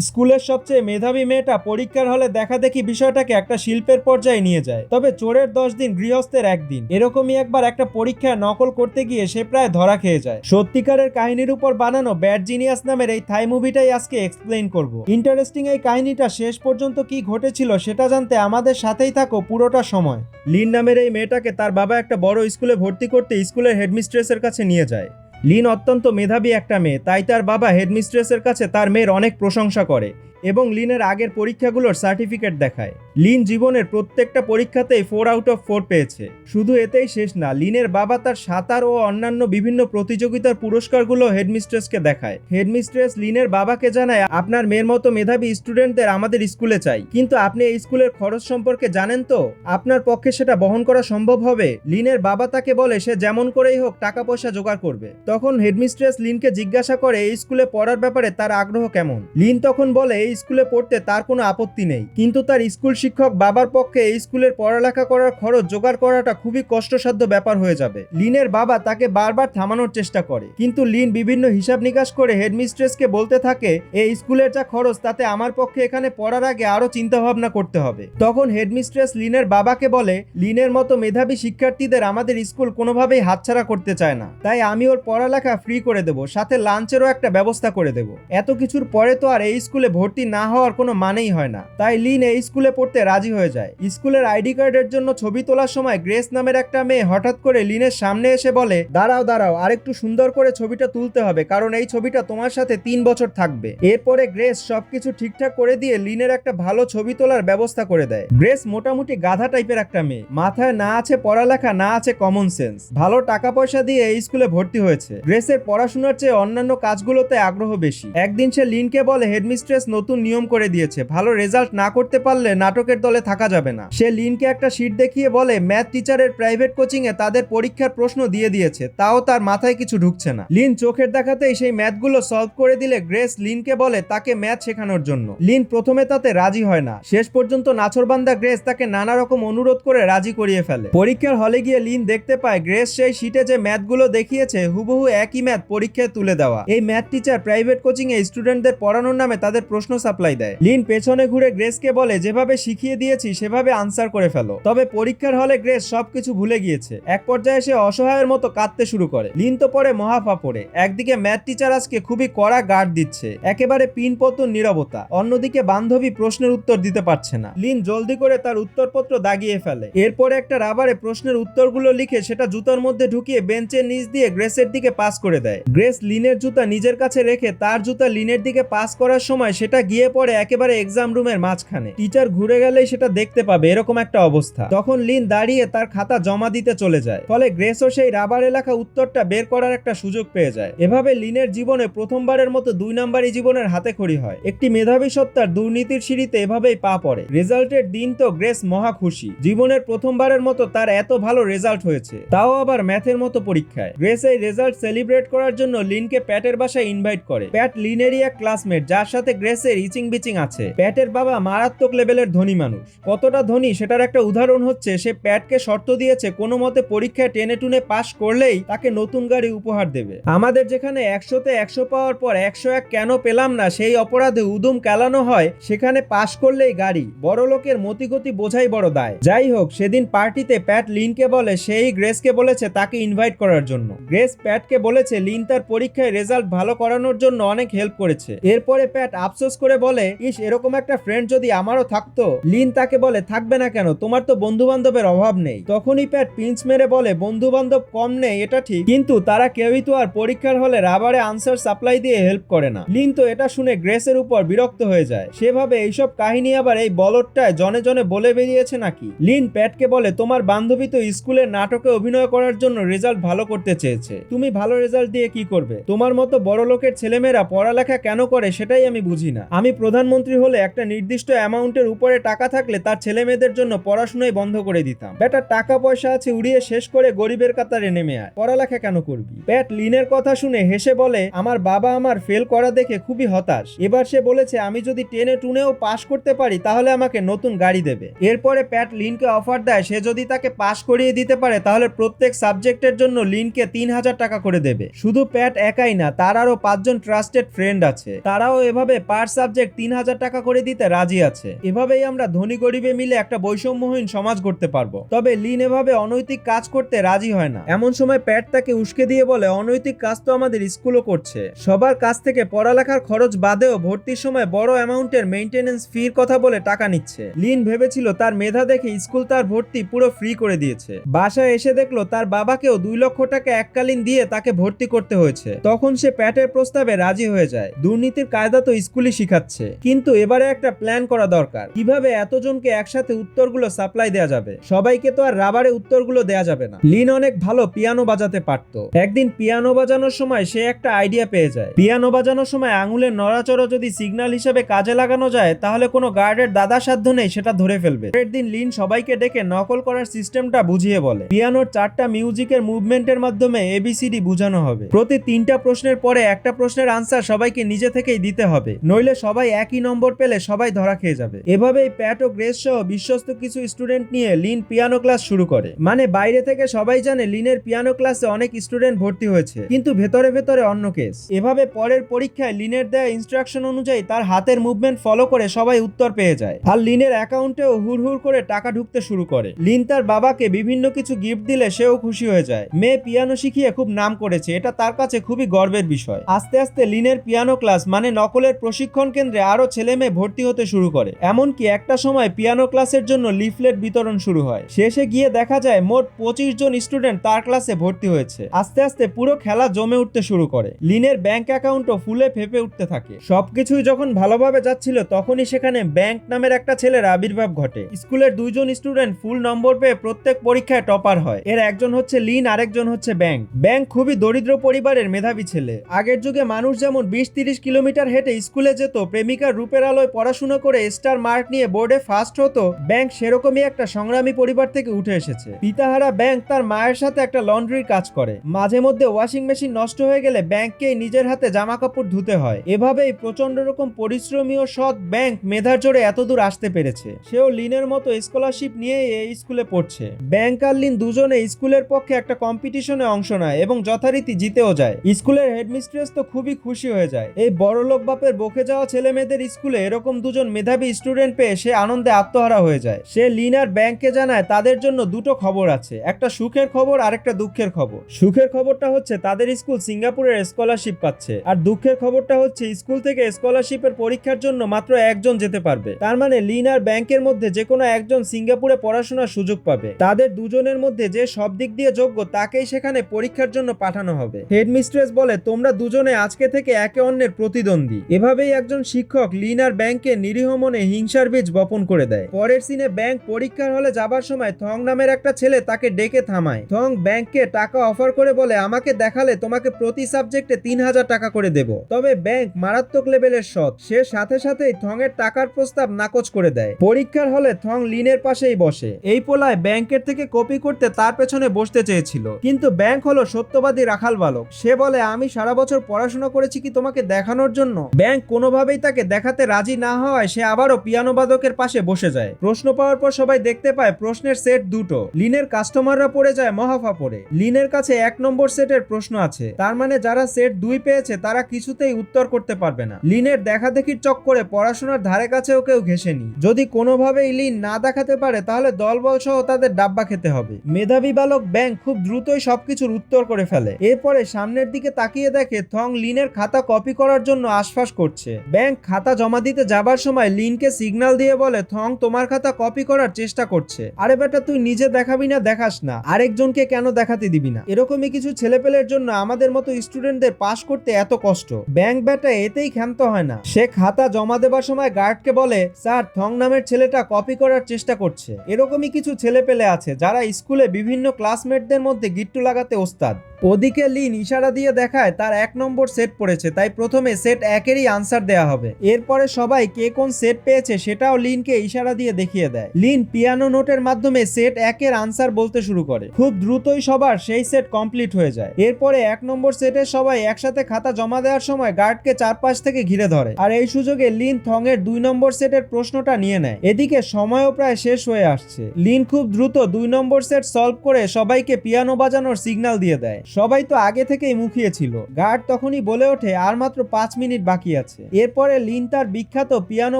স্কুলের সবচেয়ে মেধাবী মেয়েটা পরীক্ষার হলে দেখা দেখি বিষয়টাকে একটা শিল্পের পর্যায়ে নিয়ে যায়। তবে চোরের দশ দিন গৃহস্থের একদিন। এরকমই একবার একটা পরীক্ষায় নকল করতে গিয়ে সে প্রায় ধরা খেয়ে যায়। সত্যিকারের কাহিনীর উপর বানানো ব্যাড জিনিয়াস নামের এই থাই মুভিটাই আজকে এক্সপ্লেইন করব। ইন্টারেস্টিং এই কাহিনীটা শেষ পর্যন্ত কি ঘটেছিল সেটা জানতে আমাদের সাথেই থাকো পুরোটা সময়। লিন নামের এই মেয়েটাকে তার বাবা একটা বড় স্কুলে ভর্তি করতে স্কুলের হেডমিস্ট্রেসের কাছে নিয়ে যায়। লিন অত্যন্ত মেধাবী একটা মেয়ে, তাই তার বাবা হেডমিস্ট্রেসের কাছে তার মেয়ের অনেক প্রশংসা করে। এবং লিনের আগের পরীক্ষাগুলোর সার্টিফিকেট দেখায়। লিন জীবনের প্রত্যেকটা পরীক্ষাতেই ফোর আউট অফ ফোর পেয়েছে। শুধু এতেই শেষ না, লিনের বাবা তার সাঁতার ও অন্যান্য বিভিন্ন প্রতিযোগিতার পুরস্কারগুলো হেডমিস্ট্রেসকে দেখায়। হেডমিস্ট্রেস লিনের বাবাকে জানায়, আপনার মেয়ের মতো মেধাবী স্টুডেন্টদের আমাদের স্কুলে চাই। কিন্তু আপনি এই স্কুলের খরচ সম্পর্কে জানেন তো? আপনার পক্ষে সেটা বহন করা সম্ভব হবে লিনের বাবা তাকে বলে, সে যেমন করেই হোক টাকা পয়সা জোগাড় করবে। তখন হেডমিস্ট্রেস লিনকে জিজ্ঞাসা করে, এই স্কুলে পড়ার ব্যাপারে তার আগ্রহ কেমন? লিন তখন বলে, এই স্কুলে পড়তে তার কোনো আপত্তি নেই। কিন্তু তার স্কুল শিক্ষক বাবার পক্ষে এই স্কুলের পড়ালেখা করার খরচ জোগাড় করাটা খুবই কষ্টসাধ্য ব্যাপার হয়ে যাবে। লিনের বাবা তাকে বারবার থামানোর চেষ্টা করে। কিন্তু লিন বিভিন্ন হিসাব নিকাশ করে হেডমিস্ট্রেসকে বলতে থাকে, এই স্কুলের যা খরচ, তাতে আমার পক্ষে এখানে পড়ার আগে আরও চিন্তা ভাবনা করতে হবে। তখন হেডমিস্ট্রেস লিনের বাবাকে বলে, লিনের মতো মেধাবী শিক্ষার্থীদের আমাদের স্কুল কোনোভাবেই হাতছাড়া করতে চায় না। তাই আমি ওর পড়ালেখা ফ্রি করে দেব, সাথে লাঞ্চেরও একটা ব্যবস্থা করে দেব। এত কিছুর পরে তো আর এই স্কুলে ভর্তি না হওয়ার কোনো মানেই হয় না। তাই লিন এই স্কুলে পড়তে রাজি হয়ে যায়। স্কুলের আইডি কার্ডের জন্য ছবি তোলার সময় গ্রেস নামের একটা মেয়ে হঠাৎ করে লিনের সামনে এসে বলে, দাঁড়াও দাঁড়াও, আরেকটু সুন্দর করে ছবিটা তুলতে হবে, কারণ এই ছবিটা তোমার সাথে তিন বছর থাকবে। এরপরে গ্রেস সবকিছু ঠিকঠাক করে দিয়ে লিনের একটা ভালো ছবি তোলার ব্যবস্থা করে দেয়। গ্রেস মোটামুটি গাধা টাইপের একটা মেয়ে। মাথায় না আছে পড়ালেখা, না আছে কমন সেন্স ভালো টাকা পয়সা দিয়ে এই স্কুলে ভর্তি হয়েছে। গ্রেসের পড়াশোনার চেয়ে অন্যান্য কাজগুলোতে আগ্রহ বেশি। একদিন সে লিনকে বলে, হেডমিস্ট্রেস, নতুন নিয়ম করে দিয়েছে। ভালো রেজাল্ট না করতে পারলে নাটকের দলে থাকা যাবে না। সে লিনকে একটা শিট দেখিয়ে বলে, ম্যাথ টিচারের প্রাইভেট কোচিং এ তাদের পরীক্ষার প্রশ্ন দিয়ে দিয়েছে, তাও তার মাথায় কিছু ঢুকছে না। লিন চোখের দেখাতেই সেই ম্যাথগুলো সলভ করে দিলে গ্রেস লিনকে বলে, তাকে ম্যাথ শেখানোর জন্য। লিন প্রথমে তাতে রাজি হয় না। শেষ পর্যন্ত নাছরবান্দা গ্রেস তাকে নানা রকম অনুরোধ করে রাজি করিয়ে ফেলে। পরীক্ষার হলে গিয়ে লিন দেখতে পায়, গ্রেস সেই শিটে যে ম্যাথগুলো দেখিয়েছে, হুবহু একই ম্যাথ পরীক্ষায় তুলে দেওয়া। এই ম্যাথ টিচার প্রাইভেট কোচিং এ স্টুডেন্টদের পড়ানোর নামে তাদের প্রশ্ন সাপ্লাই দেয়। লিন পেছনে ঘুরে গ্রেসকে বলে, যেভাবে শিখিয়ে দিয়েছি, সেভাবে আনসার করে ফেলো। তবে পরীক্ষার হলে গ্রেস সবকিছু ভুলে গিয়েছে। এক পর্যায়ে সে অসহায়ের মতো কাঁদতে শুরু করে। লিন তো পরে মহাফা পড়ে। একদিকে ম্যাথ টিচার আজকে খুবই কড়া গার্ড দিচ্ছে। একেবারে পিন পতন নিরবতা। অন্যদিকে বান্ধবী প্রশ্নের উত্তর দিতে পারছে না। লিন জলদি করে তার উত্তরপত্র দাগিয়ে ফেলে। এরপরে একটা রাবারে প্রশ্নের উত্তরগুলো লিখে সেটা জুতার মধ্যে ঢুকিয়ে বেঞ্চের নিচ দিয়ে গ্রেসের দিকে পাস করে দেয়। গ্রেস লিনের জুতা নিজের কাছে রেখে তার জুতা লিনের দিকে পাস করার সময় সেটা গিয়ে পড়ে একেবারে এক্সাম রুমের মাঝখানে। টিচার ঘুরে গেলেই সেটা দেখতে পাবে, এরকম একটা অবস্থা। তখন লিন দাঁড়িয়ে তার খাতা জমা দিতে চলে যায়। ফলে গ্রেসও সেই রাবারে লেখা উত্তরটা বের করার একটা সুযোগ পেয়ে যায়। এভাবে লিনের জীবনে প্রথমবারের মতো দুই নাম্বারই জীবনের হাতে খড়ি হয়। একটি মেধাবী সত্তার দুর্নীতির সিঁড়িতে এভাবেই পা পড়ে। রেজাল্টের দিন তো গ্রেস মহা খুশি। জীবনের প্রথমবারের মতো তার এত ভালো রেজাল্ট হয়েছে। তাও আবার ম্যাথের মতো পরীক্ষায়। গ্রেস এই রেজাল্ট সেলিব্রেট করার জন্য লিনকে প্যাটের বাসায় ইনভাইট করে। প্যাট লিনেরই এক ক্লাসমেট যার সাথে গ্রেসের ইচিং বিচিং আছে। প্যাটের বাবা মারাত্মক লেভেলের ধনী মানুষ। কতটা ধনী সেটার একটা উদাহরণ হচ্ছে, সে প্যাটকে শর্ত দিয়েছে, কোনো মতে পরীক্ষায় টেনে টুনে পাশ করলেই তাকে নতুন গাড়ি উপহার দেবে। আমাদের যেখানে একশোতে একশো পাওয়ার পর একশো এক কেন পেলাম না, সেই অপরাধে উদুম কেলানো হয়, সেখানে পাশ করলেই গাড়ি। বড় লোকের মতিগতি বোঝাই বড় দায়। যাই হোক, সেদিন পার্টিতে প্যাট লিনকে বলে, সেই গ্রেসকে বলেছে তাকে ইনভাইট করার জন্য। গ্রেস প্যাটকে বলেছে, লিন তার পরীক্ষায় রেজাল্ট ভালো করানোর জন্য অনেক হেল্প করেছে। এরপরে প্যাট আফসোস করে বলে, ইস, এরকম একটা ফ্রেন্ড যদি আমারও থাকতো। লিন তাকে বলে, থাকবে না কেন? তোমার তো বন্ধু বান্ধবের অভাব নেই। তখনই প্যাট পিঞ্চ মেরে বলে বন্ধু বান্ধব কম নেই, এটা ঠিক। কিন্তু তারা কেউই তো আর পরীক্ষার হলে রাবারে আনসার সাপ্লাই দিয়ে হেল্প করে না। লিন তো এটা শুনে গ্রেসের উপর বিরক্ত হয়ে যায়। সেভাবে এইসব কাহিনী আবার এই বলটটায় জনে জনে বলে বেরিয়েছে নাকি? লিন প্যাটকে বলে, তোমার বান্ধবী তো স্কুলের নাটকে অভিনয় করার জন্য রেজাল্ট ভালো করতে চেয়েছে। তুমি ভালো রেজাল্ট দিয়ে কি করবে? তোমার মতো বড় লোকের ছেলেমেয়েরা পড়ালেখা কেন করে সেটাই আমি বুঝি না। আমি প্রধানমন্ত্রী হলে একটা নির্দিষ্ট অ্যামাউন্টের উপরে টাকা থাকলে তার ছেলে মেয়েদের জন্য পড়াশোনাই বন্ধ করে দিতাম। বেটা, টাকা পয়সা আছে উড়িয়ে শেষ করে গরিবের কাতারে নেমে আয়। পড়ালেখা কেন করবি? প্যাট লিনের কথা শুনে হেসে বলে, আমার বাবা আমার ফেল করা দেখে খুবই হতাশ। এবার সে বলেছে, আমি যদি টেনে টুনেও পাশ করতে পারি, তাহলে আমাকে নতুন গাড়ি দেবে। এরপরে প্যাট লিনকে অফার দেয়, সে যদি তাকে পাশ করিয়ে দিতে পারে, তাহলে প্রত্যেক সাবজেক্টের জন্য লিনকে তিন হাজার টাকা করে দেবে। শুধু প্যাট একাই না, তার আরও পাঁচজন ট্রাস্টেড ফ্রেন্ড আছে। তারাও এভাবে পার সাবজেক্ট তিন হাজার টাকা করে দিতে রাজি আছে। এভাবেই আমরা ধনী গরিবে মিলে একটা বৈষম্যহীন সমাজ করতে পারব। তবে লিন এভাবে অনৈতিক কাজ করতে রাজি হয় না। এমন সময় প্যাট তাকে উস্কে দিয়ে বলে, অনৈতিক কাজ তো আমাদের স্কুলও করছে। সবার কাছ থেকে পড়ালেখার খরচ বাদেও ভর্তির সময় বড় অ্যামাউন্টের মেইনটেনেন্স ফির কথা বলে টাকা নিচ্ছে। লিন ভেবেছিল তার মেধা দেখে স্কুল তার ভর্তি পুরো ফ্রি করে দিয়েছে। বাসায় এসে দেখল তার বাবাকেও দুই লক্ষ টাকা এককালীন দিয়ে তাকে ভর্তি করতে হয়েছে। তখন সে প্যাটের প্রস্তাবে রাজি হয়ে যায়। দুর্নীতির কায়দা তো স্কুলই শিখাচ্ছে। কিন্তু এবারে একটা প্ল্যান করা দরকার। কীভাবে এতজনকে একসাথে উত্তরগুলো সাপ্লাই দেওয়া যাবে? সবাইকে তো আর রাবারে উত্তরগুলো দেওয়া যাবে না। লিন অনেক ভালো পিয়ানো বাজাতে পারত। একদিন পিয়ানো বাজানোর সময় সে একটা আইডিয়া পেয়ে যায়। পিয়ানো বাজানোর সময় আঙুলের নড়াচড়া যদি সিগন্যাল হিসেবে কাজে লাগানো যায়, তাহলে কোনো গার্ডের দাদা সাধ্য নেই, সেটা ধরে ফেলবে। পরের দিন লিন সবাইকে ডেকে নকল করার সিস্টেমটা বুঝিয়ে বলে। পিয়ানোর চারটা মিউজিকের মুভমেন্টের মাধ্যমে এবিসিডি বোঝানো হবে। প্রতি তিনটা প্রশ্নের পরে একটা প্রশ্নের আনসার সবাইকে নিজে থেকেই দিতে হবে। নইলে সবাই একই নম্বর পেলে সবাই ধরা খেয়ে যাবে। এভাবেই প্যাট ও গ্রেস সহ বিশ্বস্ত কিছু স্টুডেন্ট নিয়ে লিন পিয়ানো ক্লাস শুরু করে। মানে বাইরে থেকে সবাই জানে লিনের পিয়ানো ক্লাসে অনেক স্টুডেন্ট ভর্তি হয়েছে, কিন্তু ভেতরে ভেতরে অন্য কেস। এভাবে পরের পরীক্ষায় লিনের দেয়া ইনস্ট্রাকশন অনুযায়ী তার হাতের মুভমেন্ট ফলো করে সবাই উত্তর পেয়ে যায়। আর লিনের অ্যাকাউন্টেও হুড় হুড় করে টাকা ঢুকতে শুরু করে। লিন তার বাবাকে বিভিন্ন কিছু গিফট দিলে সেও খুশি হয়ে যায়। মেয়ে পিয়ানো শিখিয়ে খুব নাম করেছে, এটা তার কাছে খুবই গর্বের বিষয়। আস্তে আস্তে লিনের পিয়ানো ক্লাস মানে নকলের প্রশিক্ষণ কেন্দ্রে আরও ছেলে মেয়ে ভর্তি হতে শুরু করে। এমনকি একটা সময় পিয়ানো ক্লাসের জন্য লিফলেট বিতরণ শুরু হয়। শেষে গিয়ে দেখা যায় মোট পঁচিশ জন স্টুডেন্ট তার ক্লাসে ভর্তি হয়েছে। আস্তে আস্তে পুরো খেলা জমে উঠতে শুরু করে। লিনের ব্যাংক অ্যাকাউন্টও ফুলে ফেপে উঠতে থাকে। সবকিছুই যখন ভালোভাবে যাচ্ছিল, তখনই সেখানে ব্যাংক নামের একটা ছেলের আবির্ভাব ঘটে। স্কুলের দুইজন স্টুডেন্ট ফুল নম্বর পেয়ে প্রত্যেক পরীক্ষায় টপার হয়। এর একজন হচ্ছে লিন, আরেকজন হচ্ছে ব্যাংক। ব্যাংক খুবই দরিদ্র পরিবারের মেধাবী ছেলে। আগের যুগে মানুষ যেমন বিশ তিরিশ কিলোমিটার হেঁটে স্কুলে যেত প্রেমিকার রূপের আলোয় পড়াশোনা করে স্টার মার্ক নিয়ে বোর্ডে ফার্স্ট হতো, ব্যাংক সেরকমই একটা সংগ্রামী পরিবার থেকে উঠে এসেছে। পিতাহারা ব্যাংক তার মায়ের সাথে একটা লন্ড্রির কাজ করে। মাঝে মধ্যে ওয়াশিং মেশিন নষ্ট হয়ে গেলে ব্যাংককেই নিজের হাতে জামা কাপড় ধুতে হয়। এভাবেই প্রচণ্ড রকম পরিশ্রমী ও সৎ ব্যাংক মেধার জোরে এতদূর আসতে পেরেছে। সেও লিনের মতো স্কলারশিপ নিয়ে এই স্কুলে পড়ছে। ব্যাংক আর লিন দুজনে স্কুলের পক্ষে একটা কম্পিটিশনে অংশ নেয় এবং যথারীতি জিতেও যায়। স্কুলের হেডমিস্ট্রেস তো খুবই খুশি হয়ে যায়। এই বড়লোক বাপের বকে যাওয়া ছেলে মেয়েদের স্কুলে এরকম দুজন মেধাবী স্টুডেন্ট পেয়ে সে আনন্দে আত্মহারা হয়ে যায়। সে লিন আর ব্যাংককে জানায়, তাদের জন্য দুটো খবর আছে, একটা সুখের খবর আর একটা দুঃখের খবর। সুখের খবরটা হচ্ছে, তাদের স্কুল সিঙ্গাপুরের স্কলারশিপ পাচ্ছে। আর দুঃখের খবরটা হচ্ছে, স্কুল থেকে স্কলারশিপের পরীক্ষার জন্য মাত্র একজন যেতে পারবে। তার মানে লিনার ব্যাংকের মধ্যে যে কোনো একজন সিঙ্গাপুরে পড়াশোনার সুযোগ পাবে। তাদের দুজনের মধ্যে যে সব দিক দিয়ে যোগ্য, তাকেই সেখানে পরীক্ষার জন্য পাঠানো হবে। হেডমিস্ট্রেস বলে, তোমরা দুজনে আজকে থেকে একে অন্যের প্রতিদ্বন্দ্বী। এভাবেই একজন শিক্ষক লিন আর ব্যাংকে নিরীহ মনে হিংসার বীজ বপন করে দেয়। পরের সিনে ব্যাংক পরীক্ষার হলে যাবার সময় থং নামের একটা ছেলে তাকে ডেকে থামায়। থং ব্যাংককে টাকা অফার করে বলে, আমাকে দেখালে তোমাকে প্রতি সাবজেক্টে তিন হাজার টাকা করে দেব। তবে ব্যাংক মারাত্মক লেভেলের সৎ। সে সাথে সাথেই থং এর টাকার প্রস্তাব নাকচ করে দেয়। পরীক্ষার হলে থং লিনের পাশেই বসে। এই পোলায় ব্যাংকের থেকে কপি করতে তার পেছনে বসতে চেয়েছিল। কিন্তু ব্যাংক হলো সত্যবাদী রাখাল বালক। সে বলে, আমি সারা বছর পড়াশোনা করেছি কি তোমাকে দেখানোর জন্য? ব্যাংক কোনোভাবেই তাকে দেখাতে রাজি না হওয়ায় সে আবারও পিয়ানো বাদকের পাশে বসে যায়। প্রশ্ন পাওয়ার পর সবাই দেখতে পায় প্রশ্নের সেট দুটো। লিনের কাস্টমাররা পড়ে যায় মহাফা পড়ে লিনের কাছে এক নম্বর সেটের প্রশ্ন আছে। তার মানে যারা সেট দুই পেয়েছে, তারা কিছুতেই উত্তর করতে পারবে না। লিনের দেখা দেখির চক্করে পড়াশোনার ধারে কাছেও কেউ ঘেসেনি যদি কোনোভাবেই লিন না দেখাতে পারে, তাহলে দলবল সহ তাদের ডাব্বা খেতে হবে। মেধাবী বালক ব্যাংক খুব দ্রুতই সবকিছুর উত্তর করে ফেলে। এরপরে সামনের দিকে তাকিয়ে দেখে থং লিনের খাতা কপি করার জন্য আশফাস করছে। ব্যাংক খাতা জমা দিতে যাবার সময় লিনকে সিগন্যাল দিয়ে বলে, থং, তোমার খাতা কপি করার চেষ্টা করছে। আরে বেটা, তুই নিজে দেখাবি না, দেখাস না। আরেকজনকে কেন দেখাতে দিবি না? এরকমই কিছু ছেলেপেলের জন্য আমাদের মতো স্টুডেন্টদের পাশ করতে এত কষ্ট। ব্যাংক বেটা এতেই ক্ষান্ত হয় না। সে খাতা জমা দেবার সময় গার্ডকে বলে, স্যার, থং নামের ছেলেটা কপি করার চেষ্টা করছে। এরকমই কিছু ছেলেপেলে আছে যারা স্কুলে বিভিন্ন ক্লাসমেটদের মধ্যে গিট্টু লাগাতে ওস্তাদ। ওদিকে লিন ইশারা দিয়ে দেখায়, তার এক নম্বর সেট পড়েছে। তাই প্রথমে সেট একেরই আনসার দেয়া হবে। এরপরে সবাই কে কোন সেট পেয়েছে সেটাও লিনকে ইশারা দিয়ে দেখিয়ে দেয়। লিন পিয়ানো নোটের মাধ্যমে সেট একের আনসার বলতে শুরু করে। খুব দ্রুতই সবার সেই সেট কমপ্লিট হয়ে যায়। এরপরে এক নম্বর সেটের সবাই একসাথে খাতা জমা দেওয়ার সময় গার্ডকে চারপাশ থেকে ঘিরে ধরে। আর এই সুযোগে লিন থং এর দুই নম্বর সেটের প্রশ্নটা নিয়ে নেয়। এদিকে সময়ও প্রায় শেষ হয়ে আসছে। লিন খুব দ্রুত দুই নম্বর সেট সলভ করে সবাইকে পিয়ানো বাজানোর সিগন্যাল দিয়ে দেয়। সবাই তো আগে থেকেই মুখিয়ে ছিল। গার্ড তখনই বলে ওঠে, আর মাত্র পাঁচ মিনিট বাকি আছে। এর এরপরে লিন তার বিখ্যাত পিয়ানো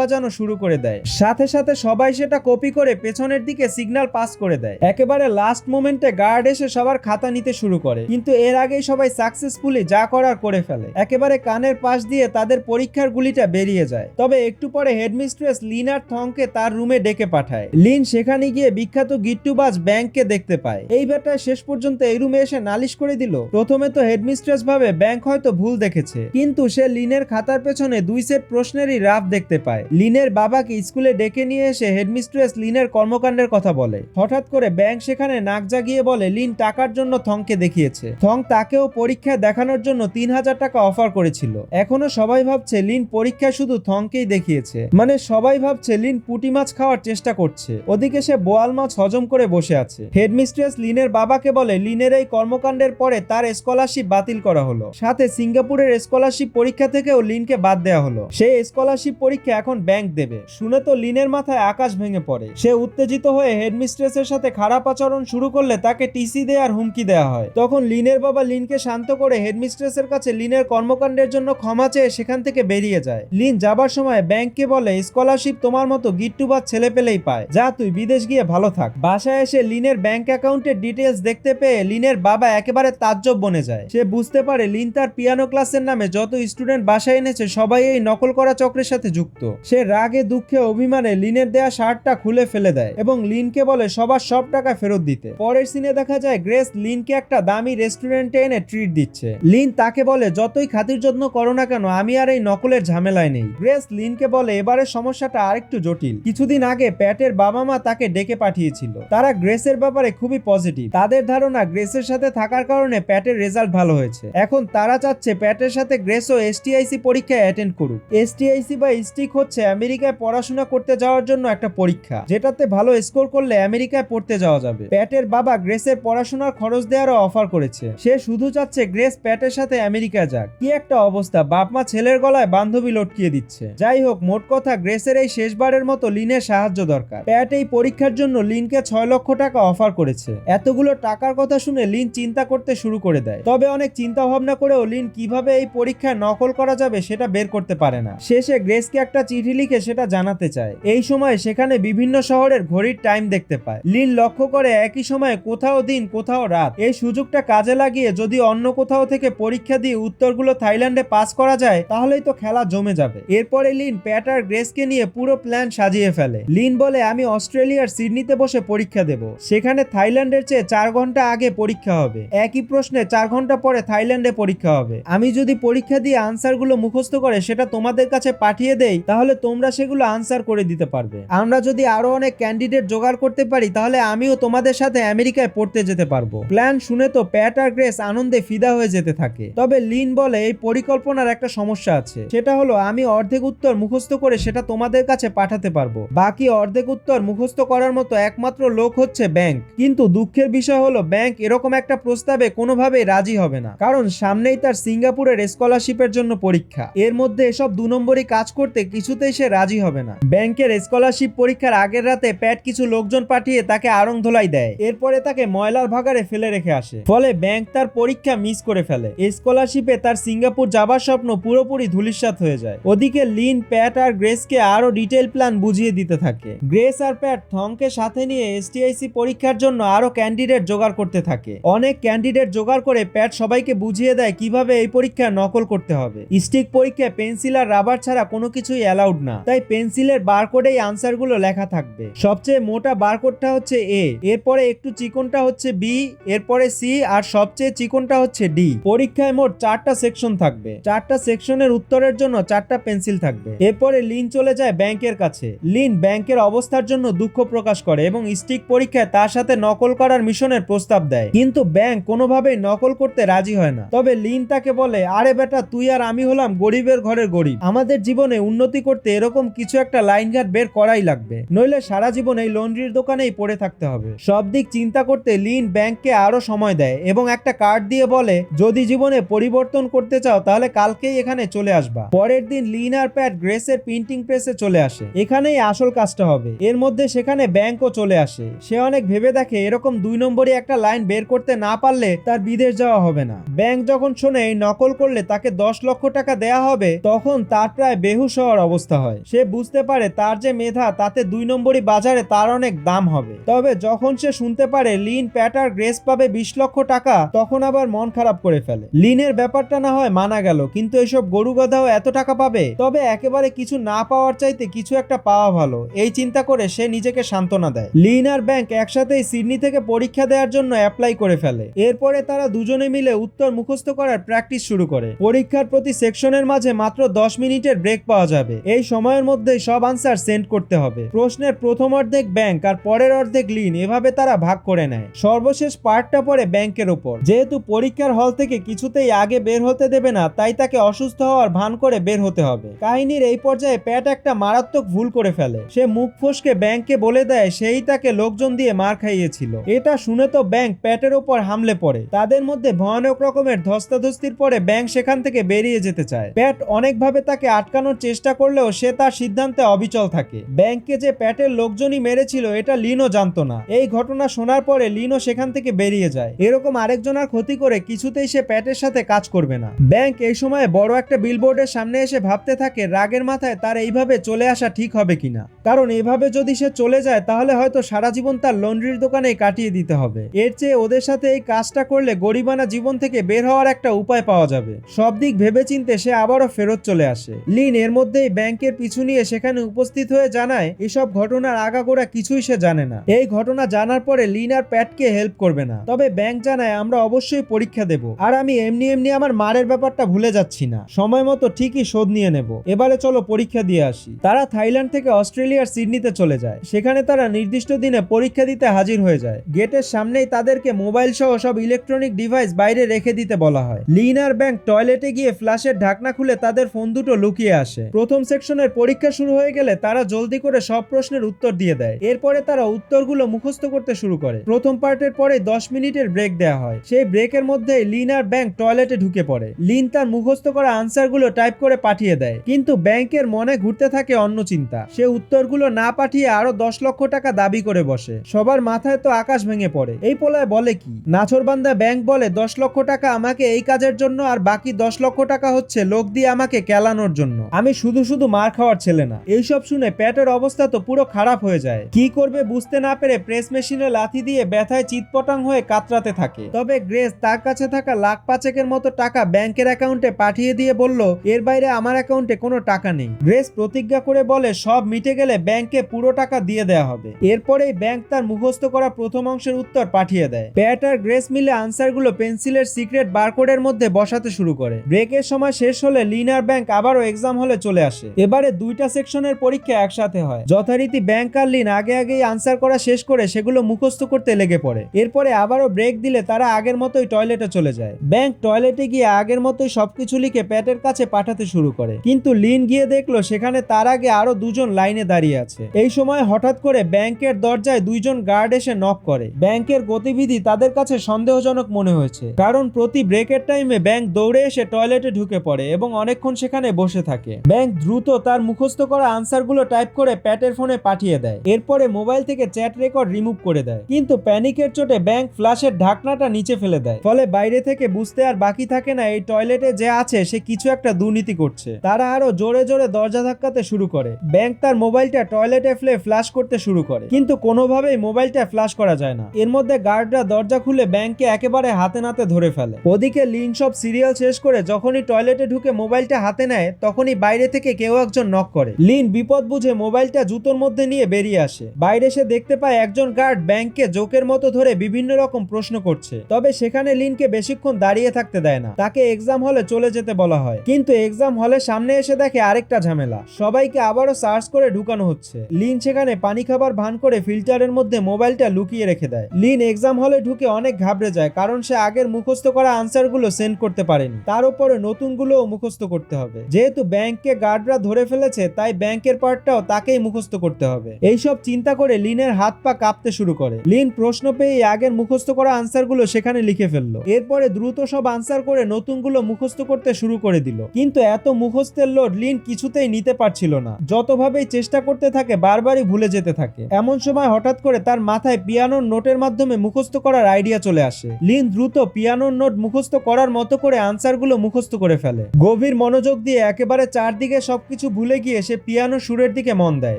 বাজানো শুরু করে দেয়। সাথে সাথে সবাই সেটা কপি করে পেছনের দিকে সিগন্যাল পাস করে দেয়। একেবারে লাস্ট মোমেন্টে গার্ড এসে সবার খাতা নিতে শুরু করে। কিন্তু এর আগেই সবাই সাকসেসফুলি যা করার করে ফেলে। একেবারে কানের পাশ দিয়ে তাদের পরীক্ষার গুলিটা বেরিয়ে যায়। তবে একটু পরে হেডমিস্ট্রেস লিন আর থংকে তার রুমে ডেকে পাঠায়। লিন সেখানে গিয়ে বিখ্যাত গিট্টুবাজ ব্যাংককে দেখতে পায়। এই ব্যাটায় শেষ পর্যন্ত এই রুমে এসে নালিশ করে দিল, প্রথমে তো হেডমিস্ট্রেস ভাবে ব্যাংক হয়তো ভুল দেখেছে। কিন্তু সে লিনের খাতার পেছনে দুই সেট প্রশ্নেরই রাফ দেখতে পায়। লিনের বাবাকে স্কুলে ডেকে নিয়ে এসে হেডমিস্ট্রেস লিনের কর্মকাণ্ডের কথা বলে। হঠাৎ করে ব্যাংক সেখানে নাক জাগিয়ে বলে, লিন টাকার জন্য থংকে দেখিয়েছে। থং তাকেও পরীক্ষা দেখানোর জন্য তিন হাজার টাকা অফার করেছিল। এখনও সবাই ভাবছে, লিন পরীক্ষায় শুধু থংকেই দেখিয়েছে। মানে সবাই ভাবছে, লিন পুটি মাছ খাওয়ার চেষ্টা করছে। ওদিকে সে বোয়াল মাছ হজম করে বসে আছে। হেডমিস্ট্রেস লিনের বাবাকে বলে, লিনের এই কর্মকাণ্ডের পরে তার স্কলারশিপ বাতিল করা হলো। সাথে সিঙ্গাপুরের স্কলারশিপ পরীক্ষা থেকেও লিনকে বাদ দেওয়া হলো। সেই স্কলারশিপ পরীক্ষা এখন ব্যাংক দেবে। শুনে তো লিনের মাথায় আকাশ ভেঙে পড়ে। সে উত্তেজিত হয়ে হেডমিস্ট্রেসের সাথে খারাপ আচরণ শুরু করলে তাকে টিসি দেওয়ার হুমকি দেওয়া হয়। তখন লিনের বাবা লিনকে শান্ত করে হেডমিস্ট্রেসের কাছে লিনের কর্মকাণ্ডের জন্য ক্ষমা চেয়ে সেখান থেকে বেরিয়ে যায়। লিন যাবার সময় ব্যাংককে বলে, স্কলারশিপ তোমার মতো গিট্টু বা ছেলে পেলেই পায়। যা তুই বিদেশ গিয়ে ভালো থাক। বাসায় এসে লিনের ব্যাংক অ্যাকাউন্টের ডিটেলস দেখতে পেয়ে লিনের বাবা একেবারে তাজ্জব বনে যায়। সে বুঝতে পারে লিন তার পিয়ানো ক্লাসের নামে যত স্টুডেন্ট বাসায় এনেছে সবাই এই নকল করা চক্রের সাথে যুক্ত। সে রাগে, দুঃখে, অভিমানে লিনের দেয়া শার্টটা খুলে ফেলে দেয় এবং লিনকে বলে, সবার সব টাকা ফেরত দিতে। পরের সিনে দেখা যায়, গ্রেস লিনকে একটা দামি রেস্টুরেন্টে এনে ট্রিট দিচ্ছে। লিন তাকে বলে, যতই খাতির যত্ন করো না কেন, আমি আর এই নকলের ঝামেলায় নেই। গ্রেস লিনকে বলে এবারে সমস্যাটা আরেকটু জটিল। কিছুদিন আগে প্যাটের বাবা মা তাকে ডেকে পাঠিয়েছিল। তারা গ্রেসের ব্যাপারে খুবই পজিটিভ তাদের ধারণা, গ্রেসের সাথে থাকার কারণে প্যাটের রেজাল্ট ভালো হয়েছে। এখন তারা চাচ্ছে, প্যাটের সাথে গ্রেসও এসটিআইসি পরীক্ষায় অ্যাটেন্ড করুক। এসটিআইসি বা স্টিক হচ্ছে আমেরিকায় পড়াশোনা করতে যাওয়ার জন্য একটা পরীক্ষা, যেটাতে ভালো স্কোর করলে আমেরিকায় পড়তে যাওয়া যাবে। প্যাটের বাবা গ্রেসের পড়াশোনার খরচ দেওয়ারও অফার করেছে। সে শুধু চাচ্ছে গ্রেস প্যাটের সাথে আমেরিকা যাক। কি একটা অবস্থা বাপ মা ছেলের গলায় বান্ধবী লটকিয়ে দিচ্ছে। যাই হোক, মোট কথা গ্রেসের এই শেষবারের মতো লিনের সাহায্য দরকার। প্যাট এই পরীক্ষার জন্য লিনকে ছয় লক্ষ টাকা অফার করেছে। এতগুলো টাকার কথা শুনে লিন চিন্তা করতে শুরু করে দেয়। তবে অনেক চিন্তা ভাবনা করেও লিন কীভাবে এই পরীক্ষায় নকল করা যাবে সেটা বের করতে পারে না। শেষে গ্রেসকে একটা চিঠি লিখে সেটা জানাতে চায়। এই সময় সেখানে বিভিন্ন শহরের ঘড়ির টাইম দেখতে পায়। লিন লক্ষ্য করে একই সময়ে কোথাও দিন, কোথাও রাত। এই সুযোগটা কাজে লাগিয়ে যদি অন্য কোথাও থেকে পরীক্ষা দিয়ে উত্তরগুলো থাইল্যান্ডে পাস করা যায়, তাহলেই তো খেলা জমে যাবে। এরপরে লিন প্যাট আর গ্রেসকে নিয়ে পুরো প্ল্যান সাজিয়ে ফেলে। লিন বলে, আমি অস্ট্রেলিয়ার সিডনিতে বসে পরীক্ষা দেব। সেখানে থাইল্যান্ডের চেয়ে চার ঘণ্টা আগে পরীক্ষা হবে। একই প্রশ্নে চার ঘণ্টা পরে থাইল্যান্ডে পরীক্ষা হবে। আমি যদি পরীক্ষা দিয়ে আনসারগুলো মুখস্থ করে সেটা তোমাদের কাছে পাঠিয়ে দেই, তাহলে তোমরা সেগুলো আনসার করে দিতে পারবে। আমরা যদি আরও অনেক ক্যান্ডিডেট জোগাড় করতে পারি, তাহলে আমিও তোমাদের সাথে আমেরিকায় পড়তে যেতে পারব। প্ল্যান শুনে তো প্যাট আর গ্রেস আনন্দে ফিদা হয়ে যেতে থাকে। তবে লিন বলে, এই পরিকল্পনার একটা সমস্যা আছে। সেটা হলো, আমি অর্ধেক উত্তর মুখস্থ করে সেটা তোমাদের কাছে পাঠাতে পারব। বাকি অর্ধেক উত্তর মুখস্থ করার মতো একমাত্র লোক হচ্ছে ব্যাংক কিন্তু দুঃখের বিষয় হলো ব্যাংক এরকম একটা প্রস্তাবে কোনোভাবেই রাজি হবে না। কারণ সামনেই তার সিঙ্গাপুরের স্কলারশিপের জন্য পরীক্ষা। এর মধ্যে এসব দু নম্বরই কাজ করতে কিছুতেই সে রাজি হবে না। ব্যাংকের স্কলারশিপ পরীক্ষার আগের রাতে প্যাট কিছু লোকজন পাঠিয়ে তাকে আড়ং ধোলাই দেয়। এরপরে তাকে ময়লার ভাগারে ফেলে রেখে আসে। ফলে ব্যাংক তার পরীক্ষা মিস করে ফেলে। স্কলারশিপে তার সিঙ্গাপুর যাবার স্বপ্ন পুরোপুরি ধূলিসাৎ হয়ে যায়। ওদিকে লিন, প্যাট আর গ্রেসকে আরও ডিটেল প্ল্যান বুঝিয়ে দিতে থাকে। গ্রেস আর প্যাট থংকে সাথে নিয়ে এসটিআইসি পরীক্ষার জন্য আরও ক্যান্ডিডেট জোগাড় করতে থাকে। অনেক ক্যান্ডিডেট জোগাড় করে প্যাট সবাইকে বুঝিয়ে দেয় কীভাবে এই পরীক্ষা নকল করতে হবে। স্টিক পরীক্ষায় পেন্সিল আর রাবার ছাড়া কোনো কিছুই অ্যালাউড না। তাই পেন্সিলের বারকোডেই আনসারগুলো লেখা থাকবে। সবচেয়ে মোটা বারকোডটা হচ্ছে এ, এরপরে একটু চিকনটা হচ্ছে বি, এরপরে সি আর সবচেয়ে চিকনটা হচ্ছে ডি। পরীক্ষায় মোট চারটা সেকশন থাকবে। চারটা সেকশনের উত্তরের জন্য চারটা পেন্সিল থাকবে। এরপরে লিন চলে যায় ব্যাংকের কাছে। লিন ব্যাংকের অবস্থার জন্য দুঃখ প্রকাশ করে এবং স্টিক পরীক্ষায় তার সাথে নকল করার মিশনের প্রস্তাব দেয়। কিন্তু ব্যাংক কোনোভাবেই নকল করতে রাজি হয় না। তবে লিন তাকে বলে, আরে বেটা, তুই আর আমি হলাম গরিবের ঘরের গরিব। আমাদের জীবনে উন্নতি করতে এরকম কিছু একটা লাইন ঘাট বের করাই লাগবে। নইলে সারা জীবন এই লন্ড্রির দোকানেই পড়ে থাকতে হবে। সব দিক চিন্তা করতে লিন ব্যাংককে আরও সময় দেয় এবং একটা কার্ড দিয়ে বলে, যদি জীবনে পরিবর্তন করতে চাও, তাহলে কালকেই এখানে চলে আসবা। পরের দিন লিন আর প্যাট গ্রেসের প্রিন্টিং প্রেসে চলে আসে। এখানেই আসল কাজটা হবে। এর মধ্যে সেখানে ব্যাংকও চলে আসে। সে অনেক ভেবে দেখে এরকম দুই নম্বরই একটা লাইন বের করতে না পারলে তার বিদেশ যাওয়া হবে না। ব্যাংক যখন শোনে এই নকল করলে তাকে দশ লক্ষ টাকা দেয়া হবে তখন তার প্রায় বেহুশ হওয়ার অবস্থা হয়। সে বুঝতে পারে তার যে মেধা, তাতে দুই নম্বরই বাজারে তার অনেক দাম হবে। তবে যখন সে শুনতে পারে লিন প্যাটার গ্রেস পাবে বিশ লক্ষ টাকা, তখন আবার মন খারাপ করে ফেলে। লিনের ব্যাপারটা না হয় মানা গেল, কিন্তু এসব গরু গাধাও এত টাকা পাবে? তবে একেবারে কিছু না পাওয়ার চাইতে কিছু একটা পাওয়া ভালো। এই চিন্তা করে সে নিজেকে সান্ত্বনা দেয়। লিন আর ব্যাংক একসাথেই সিডনি থেকে পরীক্ষা দেওয়ার জন্য অ্যাপ্লাই করে ফেলে। এরপরে তারা দুজনে মিলে উত্তর মুখস্থ করার প্র্যাকটিস শুরু করে। পরীক্ষার প্রতি সেকশনের মাঝে মাত্র দশ মিনিটের ব্রেক পাওয়া যাবে। এই সময়ের মধ্যে সব আনসার সেন্ড করতে হবে। প্রশ্নের প্রথম অর্ধেক ব্যাংক আর পরের অর্ধেক লিন এভাবে তারা ভাগ করে নেয়। সর্বশেষ পার্টটা পড়ে ব্যাংকের ওপর যেহেতু পরীক্ষার হল থেকে কিছুতেই আগে বের হতে দেবে না, তাই তাকে অসুস্থ হওয়ার ভান করে বের হতে হবে। কাহিনীর এই পর্যায়ে প্যাট একটা মারাত্মক ভুল করে ফেলে। সে মুখ ফসকে ব্যাংককে বলে দেয়, সেই তাকে লোকজন দিয়ে মার খাইয়েছিল। এটা শুনে তো ব্যাংক প্যাটের ওপর হামলে পড়ে। তাদের মধ্যে ভয়ানক রকমের ধস্তাধস্তির পরে ব্যাংক সেখান থেকে বেরিয়ে যেতে চায়। প্যাট অনেকভাবে তাকে আটকানোর চেষ্টা করলেও সে তার সিদ্ধান্তে অবিচল থাকে। ব্যাংকে যে প্যাটের লোকজনই মেরেছিল, এটা লিনও জানতো না। এই ঘটনা শোনার পরে লিনও সেখান থেকে বেরিয়ে যায়। এরকম আরেকজনের ক্ষতি করে কিছুতেই সে প্যাটের সাথে কাজ করবে না। ব্যাংক এই সময় বড় একটা বিলবোর্ডের সামনে এসে ভাবতে থাকে, রাগের মাথায় তার এইভাবে চলে আসা ঠিক হবে কিনা। কারণ এভাবে যদি সে চলে যায়, তাহলে হয়তো সারা জীবন তার লন্ড্রির দোকানে কাটিয়ে দিতে হবে। এর চেয়ে ওদের সাথে এই কাজটা করলে গরিবানা জীবন থেকে বের হওয়ার একটা উপায় পাওয়া যাবে। সব দিক ভেবেচিন্তে সে আবারও ফেরত চলে আসে। লিন এর মধ্যেই ব্যাংকের পিছু নিয়ে সেখানে উপস্থিত হয়ে জানায়, এসব ঘটনার আগাগোড়া কিছুই সে জানে না। এই ঘটনা জানার পরে লিন আর প্যাটকে হেল্প করবে না। তবে ব্যাংক জানায়, আমরা অবশ্যই পরীক্ষা দেব। আর আমি এমনি এমনি আমার মারের ব্যাপারটা ভুলে যাচ্ছি না। সময় মতো ঠিকই শোধ নিয়ে নেব। এবারে চলো পরীক্ষা দিয়ে আসি। তারা থাইল্যান্ড থেকে অস্ট্রেলিয়ার সিডনিতে চলে যায়। সেখানে তারা নির্দিষ্ট দিনে পরীক্ষা দিতে হাজির হয়ে যায়। গেটের সামনেই তাদেরকে মোবাইল সহ সব ইলেকট্রনিক ডিভাইস বাইরে রেখে দিতে বলা হয়। লিন আর ব্যাংক টয়লেটে গিয়ে ফ্ল্যাশের ঢাকনা খুলে তাদের ফোন দুটো লুকিয়ে আসে। প্রথম সেকশনের পরীক্ষা শুরু হয়ে গেলে তারা জলদি করে সব প্রশ্নের উত্তর দিয়ে দেয়। এরপরে তারা উত্তরগুলো মুখস্থ করতে শুরু করে। প্রথম পার্টের পরে দশ মিনিটের ব্রেক দেওয়া হয়। সেই ব্রেকের মধ্যে লিন আর ব্যাংক টয়লেটে ঢুকে পড়ে। লিন তার মুখস্থ করা আনসারগুলো টাইপ করে পাঠিয়ে দেয়। কিন্তু ব্যাংকের মনে ঘুরতে থাকে অন্য চিন্তা। সে উত্তরগুলো না পাঠিয়ে আরও দশ লক্ষ টাকা দাবি করে বসে। সবার মাথায় তো আকাশ ভেঙে পড়ে। এই পোলায় বলে কি? নাছরবান্দা ব্যাংক বলে, দশ লক্ষ টাকা আমাকে এই কাজের জন্য, আর বাকি দশ লক্ষ টাকা হচ্ছে লোক দিয়ে আমাকে কেলানোর জন্য। আমি শুধু শুধু মার খাওয়ার ছেলে না। এইসব শুনে প্যাটের অবস্থা তো পুরো খারাপ হয়ে যায়। কি করবে বুঝতে না পেরে প্রেস মেশিনে লাথি দিয়ে ব্যথায় চিৎপটাং হয়ে কাতরাতে থাকে। তবে গ্রেস তার কাছে থাকা লাখ পাঁচেকের মতো টাকা ব্যাংকের অ্যাকাউন্টে পাঠিয়ে দিয়ে বলল, এর বাইরে আমার অ্যাকাউন্টে কোনো টাকা নেই। গ্রেস প্রতিজ্ঞা করে বলে, সব মিটে গেলে ব্যাংকে পুরো টাকা দিয়ে দেওয়া হবে। এরপরেই ব্যাংক তার মুখস্থ করা প্রথম অংশের উত্তর পাঠিয়ে দেয়। প্যাট আর গ্রেস মিলে আনসারগুলো পেন্সিলের সিক্রেট বারকোডের মধ্যে বসাতে শুরু করে। ব্রেকের সময় শেষ হলে লিনার ব্যাংক আবারও এক্সাম হলে চলে আসে। এবারে দুইটা সেকশনের পরীক্ষা একসাথে হয়। যথারীতি ব্যাংক আর লিন আগে আগেই আনসার করা শেষ করে সেগুলো মুখস্থ করতে লেগে পড়ে। এরপরে আবারও ব্রেক দিলে তারা আগের মতোই টয়লেটে চলে যায়। ব্যাংক টয়লেটে গিয়ে আগের মতোই সবকিছু লিখে প্যাটের কাছে পাঠাতে শুরু করে। কিন্তু লিন গিয়ে দেখল সেখানে তার আগে আরও দুজন লাইনে দাঁড়িয়ে আছে। এই সময় হঠাৎ করে ব্যাংকের দরজায় দুইজন গার্ড এসে নক করে। ব্যাংকের গতিবিধি তাদের কাছে সন্দেহজনক মনে হয়েছে। কারণ প্রতি ব্রেকের টাইমে ব্যাংক দৌড়ে এসে টয়লেটে ঢুকে পড়ে এবং অনেকক্ষণ সেখানে বসে থাকে। ব্যাংক দ্রুত তার মুখস্থ করা আনসারগুলো টাইপ করে প্যাটের ফোনে পাঠিয়ে দেয়। এরপরে মোবাইল থেকে চ্যাট রেকর্ড রিমুভ করে দেয়। কিন্তু প্যানিকের চোটে ব্যাংক ফ্ল্যাশের ঢাকনাটা নিচে ফেলে দেয়। ফলে বাইরে থেকে বুঝতে আর বাকি থাকে না এই টয়লেটে যে আছে, সে কিছু একটা দুর্নীতি করছে। তারা আরও জোরে জোরে দরজা ধাক্কাতে শুরু করে। ব্যাংক তার মোবাইলটা টয়লেটে ফেলে ফ্ল্যাশ করতে শুরু করে। কিন্তু কোনোভাবেই মোবাইলটা ফ্ল্যাশ করা যায় না। এর মধ্যে গার্ডরা দরজা খুলে ব্যাংকে একেবারে হাতে নাতে ধরে ফেলে। ওদিকে লিন সব সিরিয়াল শেষ করে যখনই টয়লেটে ঢুকে মোবাইলটা হাতে নেয়, তখনই বাইরে থেকে কেউ একজন নক করে। লিন বিপদ বুঝে মোবাইলটা জুতোর মধ্যে নিয়ে বেরিয়ে আসে। বাইরে সে দেখতে পায় একজন গার্ড ব্যাংককে জোকের মতো ধরে বিভিন্ন রকম প্রশ্ন করছে। তবে সেখানে লিনকে বেশিক্ষণ দাঁড়িয়ে থাকতে দেয় না। তাকে এক্সাম হলে চলে যেতে বলা হয়। কিন্তু এক্সাম হলের সামনে এসে দেখে আরেকটা ঝামেলা। সবাইকে আবারও সার্চ করে ঢুকানো হচ্ছে। লিন সেখানে পানি খাবার ভান করে ফিল্টারের মধ্যে মোবাইলটা লুকিয়ে রেখে দেয়। লিন এক্সাম হলে ঢুকে অনেক ঘাবড়ে যায়, কারণ সে আগের মুখস্থ করা আনসারগুলো সেন্ড করতে পারেনি। তার উপরে নতুনগুলোও মুখস্থ করতে হবে। যেহেতু ব্যাংককে গার্ডরা ধরে ফেলেছে, তাই ব্যাংকের পার্টটাও তাকেই মুখস্থ করতে হবে। এইসব চিন্তা করে লিনের হাত পা কাঁপতে শুরু করে। লিন প্রশ্ন পেয়ে আগের মুখস্থ করা আনসারগুলো সেখানে লিখে ফেলল। এরপরে দ্রুত সব আনসার করে নতুনগুলো মুখস্থ করতে শুরু করে দিল। কিন্তু এত মুখস্থের লোড লিন কিছুতেই নিতে পারছিল না। যতভাবেই চেষ্টা করতে থাকে, বারবারই ভুলে যেতে থাকে। এমন সময় হঠাৎ করে তার মাথায় পিয়ানোর নোটের মাধ্যমে মুখস্থ করার আইডিয়া চলে আসে। লিন দ্রুত পিয়ানোর নোট মুখস্থ করার মতো করে আনসারগুলো মুখস্থ করে ফেলে। গভীর মনো মনোযোগ দিয়ে একেবারে চারদিকে সবকিছু ভুলে গিয়ে সে পিয়ানো সুরের দিকে মন দেয়।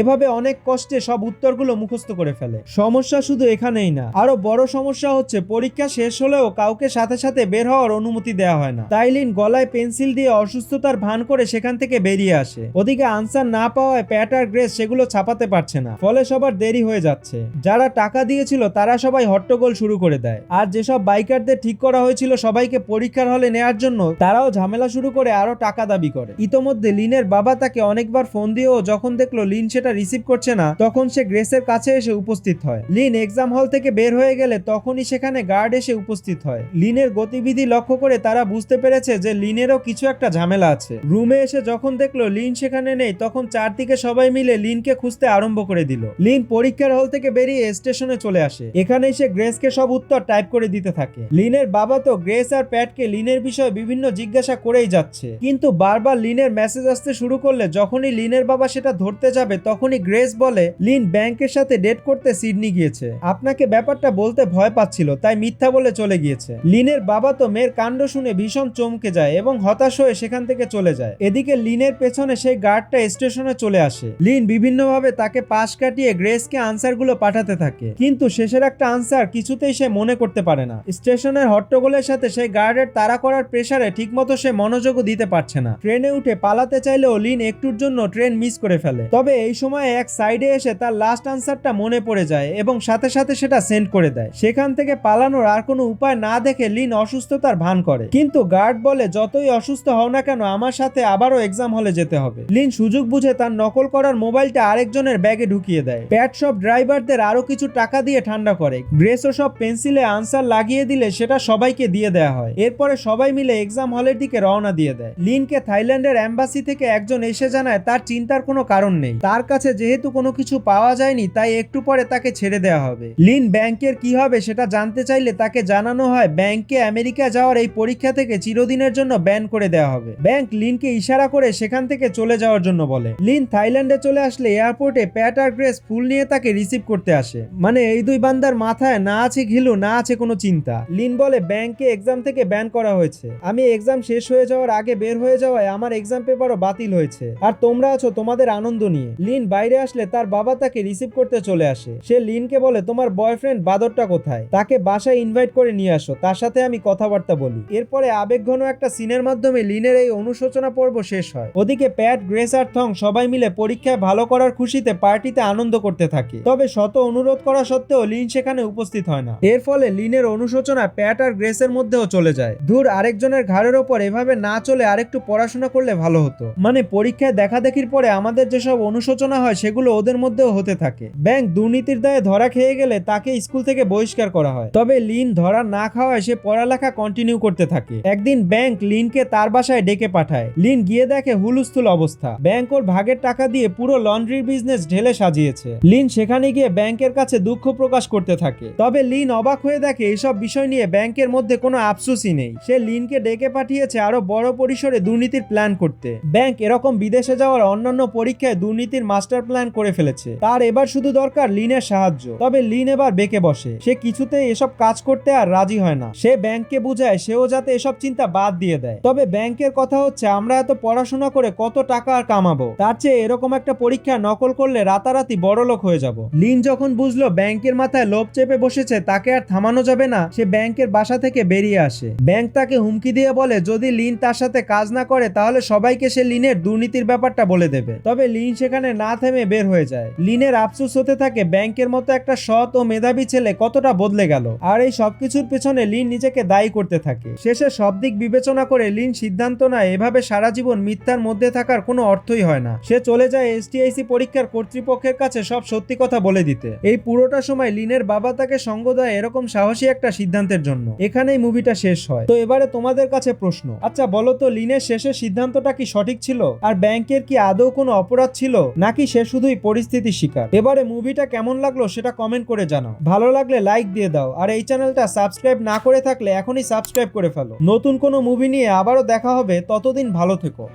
এভাবে অনেক কষ্টে সব উত্তরগুলো মুখস্থ করে ফেলে। সমস্যা শুধু এখানেই না, আরও বড় সমস্যা হচ্ছে পরীক্ষা শেষ হলেও কাউকে সাথে সাথে বের হওয়ার অনুমতি দেওয়া হয় না। তাইলিন গলায় পেন্সিল দিয়ে অসুস্থতার ভান করে সেখান থেকে বেরিয়ে আসে। ওদিকে আনসার না পাওয়ায় প্যাট আর গ্রেস সেগুলো ছাপাতে পারছে না, ফলে সবার দেরি হয়ে যাচ্ছে। যারা টাকা দিয়েছিল তারা সবাই হট্টগোল শুরু করে দেয়। আর যেসব বাইকারদের ঠিক করা হয়েছিল সবাইকে পরীক্ষার হলে নেয়ার জন্য তারাও ঝামেলা শুরু করে আরও টাকা দাবি করে। ইতোমধ্যে লিনের বাবা তাকে অনেকবার ফোন দিয়েও যখন দেখল লিন সেটা রিসিভ করছে না, তখন সে গ্রেসের কাছে এসে উপস্থিত হয়। লিন এক্সাম হল থেকে বের হয়ে গেলে তখনই সেখানে গার্ড এসে উপস্থিত হয়। লিনের গতিবিধি লক্ষ্য করে তারা বুঝতে পেরেছে যে লিনেরও কিছু একটা ঝামেলা আছে। রুমে এসে যখন দেখল লিন সেখানে নেই, তখন চারদিকে সবাই মিলে লিনকে খুঁজতে আরম্ভ করে দিল। লিন পরীক্ষার হল থেকে বেরিয়ে স্টেশনে চলে আসে। এখানে এসে গ্রেসকে সব উত্তর টাইপ করে দিতে থাকে। লিনের বাবা তো গ্রেস আর প্যাটকে লিনের বিষয়ে বিভিন্ন জিজ্ঞাসা করেই যাচ্ছে। কিন্তু বারবার লিনের মেসেজ আসতে শুরু করলে যখনই লিনের বাবা সেটা ধরতে যাবে, তখনই গ্রেস বলে, লিন ব্যাংকের সাথে ডেট করতে সিডনি গিয়েছে। আপনাকে ব্যাপারটা বলতে ভয় পাচ্ছিল, তাই মিথ্যা বলে চলে গিয়েছে। লিনের বাবা তো মেয়ের কাণ্ড শুনে ভীষণ চমকে যায় এবং হতাশ হয়ে সেখান থেকে চলে যায়। এদিকে লিনের পেছনে সেই গার্ডটা স্টেশনে চলে আসে। লিন বিভিন্নভাবে তাকে পাশ কাটিয়ে গ্রেসকে আনসারগুলো পাঠাতে থাকে। কিন্তু শেষের একটা আনসার কিছুতেই সে মনে করতে পারে না। স্টেশনের হট্টগোলের সাথে সেই গার্ডের তাড়া করার প্রেসারে ঠিকমতো সে মনোযোগও দিতে পারছে না। ট্রেনে উঠে পালাতে চাইলেও লিন একটুর জন্য ট্রেন মিস করে ফেলে। তবে এই সময় এক সাইডে এসে তার লাস্ট আনসারটা মনে পড়ে যায় এবং সাথে সাথে সেটা সেন্ড করে দেয়। সেখান থেকে পালানোর আর কোনো উপায় না দেখে লিন অসুস্থতার ভান করে। কিন্তু গার্ড বলে, যতই অসুস্থ হও না কেন, আমার সাথে আবারও এক্সাম হলে যেতে হবে। লিন সুযোগ বুঝে তার নকল করার মোবাইলটা আরেকজনের ব্যাগে ঢুকিয়ে দেয়। প্যাট সব ড্রাইভারদের আরও কিছু টাকা দিয়ে ঠান্ডা করে। গ্রেসও সব পেন্সিলে আনসার লাগিয়ে দিলে সেটা সবাইকে দিয়ে দেওয়া হয়। এরপরে সবাই মিলে এক্সাম হলের দিকে রওনা দিয়ে দেয়। লিনকে থাইল্যান্ডের অ্যাম্বাসি থেকে একজন এসে জানায়, তার চিন্তার কোনো কারণ নেই। তার কাছে যেহেতু কোনো কিছু পাওয়া যায়নি, তাই একটু পরে তাকে ছেড়ে দেওয়া হবে। লিন, ব্যাংকের কি হবে সেটা জানতে চাইলে তাকে জানানো হয়, ব্যাংকে আমেরিকা যাওয়ার এই পরীক্ষা থেকে চিরদিনের জন্য ব্যান করে দেওয়া হবে। ব্যাংক লিনকে ইশারা করে সেখান থেকে চলে যাওয়ার জন্য বলে। লিন থাইল্যান্ডে চলে আসলে এয়ারপোর্টে প্যাট আর গ্রেস ফুল নিয়ে তাকে রিসিভ করতে আসে। মানে এই দুই বান্দার মাথায় না আছে ঘিলু, না আছে কোনো চিন্তা। লিন বলে, ব্যাংকে এক্সাম থেকে ব্যান করা হয়েছে। আমি এক্সাম শেষ হয়ে যাওয়ার আগে বের হয়ে যাওয়ায় আমার এক্সাম পেপারও বাতিল হয়েছে। আর তোমরা আছো তোমাদের আনন্দ নিয়ে। লিন বাইরে আসলে তার বাবা তাকে রিসিভ করতে চলে আসে। সে লিনকে বলে, তোমার বয়ফ্রেন্ড বাদরটা কোথায়? তাকে বাসায় ইনভাইট করে নিয়ে আসো। তার সাথে আমি কথাবার্তা বলি। এরপরে আবেগঘন একটা সিনের মাধ্যমে লিনের এই অনুশোচনা পর্ব শেষ হয়। ওদিকে প্যাট, গ্রেস আর থং সবাই মিলে পরীক্ষায় ভালো করার খুশিতে পার্টিতে আনন্দ করতে থাকে। তবে শত অনুরোধ করা সত্ত্বেও লিন সেখানে উপস্থিত হয় না। এর ফলে লিনের অনুশোচনা প্যাট আর গ্রেসের মধ্যেও চলে যায়। দূর আরেকজনের ঘাড়ের ওপর এভাবে না চলে আরেকটু পড়াশোনা করলে ভালো হতো। মানে পরীক্ষায় দেখা দেখির পরে আমাদের যেসব অনুশোচনা হয়, সেগুলো ওদের মধ্যেও হতে থাকে। ব্যাংক দুর্নীতির দায়ে ধরা খেয়ে গেলে তাকে স্কুল থেকে বহিষ্কার করা হয়। তবে লিন ধরা না খাওয়ায় সে পড়ালেখা কন্টিনিউ করতে থাকে। একদিন ব্যাংক লিনকে তার বাসায় ডেকে পাঠায়। লিন গিয়ে দেখে হুলুস্থুল অবস্থা। ব্যাংক ওর ভাগের টাকা দিয়ে পুরো লন্ড্রির বিজনেস ঢেলে সাজিয়েছে। লিন সেখানে গিয়ে ব্যাংকের কাছে দুঃখ প্রকাশ করতে থাকে। তবে লিন অবাক হয়ে দেখে এসব বিষয় নিয়ে ব্যাংকের মধ্যে কোনো আফসোসই নেই। সে লিনকে ডেকে পাঠিয়েছে আরও বড় পরিসরে দুর্নীতির প্ল্যান করতে। ব্যাংক এরকম বিদেশে যাওয়ার অন্যান্য পরীক্ষায় দুর্নীতির মাস্টার প্ল্যান করে ফেলেছে। তার এবার শুধু দরকার লিনের সাহায্য। তবে লিন এবার বেঁকে বসে। সে কিছুতেই এসব কাজ করতে আর রাজি হয় না। সে ব্যাংককে বুঝায় সেও যাতে এসব চিন্তা বাদ দিয়ে দেয়। তবে ব্যাংকের কথা হচ্ছে, আমরা এত পড়াশোনা করে কত টাকা আর কামাবো? তার চেয়ে এরকম একটা পরীক্ষা নকল করলে রাতারাতি বড় লোক হয়ে যাব। লিন যখন বুঝলো ব্যাংকের মাথায় লোভ চেপে বসেছে, তাকে আর থামানো যাবে না, সে ব্যাংকের বাসা থেকে বেরিয়ে আসে। ব্যাংক তাকে হুমকি দিয়ে বলে, যদি লিন তার সাথে কাজ না করে, তাহলে সবাইকে সে লিনের দুর্নীতির ব্যাপারটা বলে দেবে। তবে লিন সেখানে না থেমে বের হয়ে যায়। লিনের আফসোস হতে থাকে ব্যাংকের মতো একটা সৎ ও মেধাবী ছেলে কতটা বদলে গেল। আর এই সবকিছুর পেছনে লিন নিজেকে দায়ী করতে থাকে। শেষে সব দিক বিবেচনা করে লিন সিদ্ধান্ত নেয়, এভাবে সারা জীবন মিথ্যার মধ্যে থাকার কোনো অর্থই হয় না। সে চলে যায় এসটিআইসি পরীক্ষার কর্তৃপক্ষের কাছে সব সত্যি কথা বলে দিতে। এই পুরোটা সময় লিনের বাবা তাকে সঙ্গ দেয় এরকম সাহসী একটা সিদ্ধান্তের জন্য। এখানেই মুভিটা শেষ হয়। তো এবারে তোমাদের কাছে প্রশ্ন। আচ্ছা বলো তো, লিনের শেষের সিদ্ধান্তটা কি সঠিক ছিল? আর ব্যাংকের কি আদৌ কোনো অপরাধ ছিল? নাকি সে শুধুই পরিস্থিতি শিকার? এবারে মুভিটা কেমন লাগল সেটা কমেন্ট করে জানাও। ভালো লাগলে লাইক দিয়ে দাও। আর এই চ্যানেলটা সাবস্ক্রাইব না করে থাকলে এখনই সাবস্ক্রাইব করে ফেলো। নতুন কোনো মুভি নিয়ে আবারও দেখা হবে। ততদিন ভালো থেকো।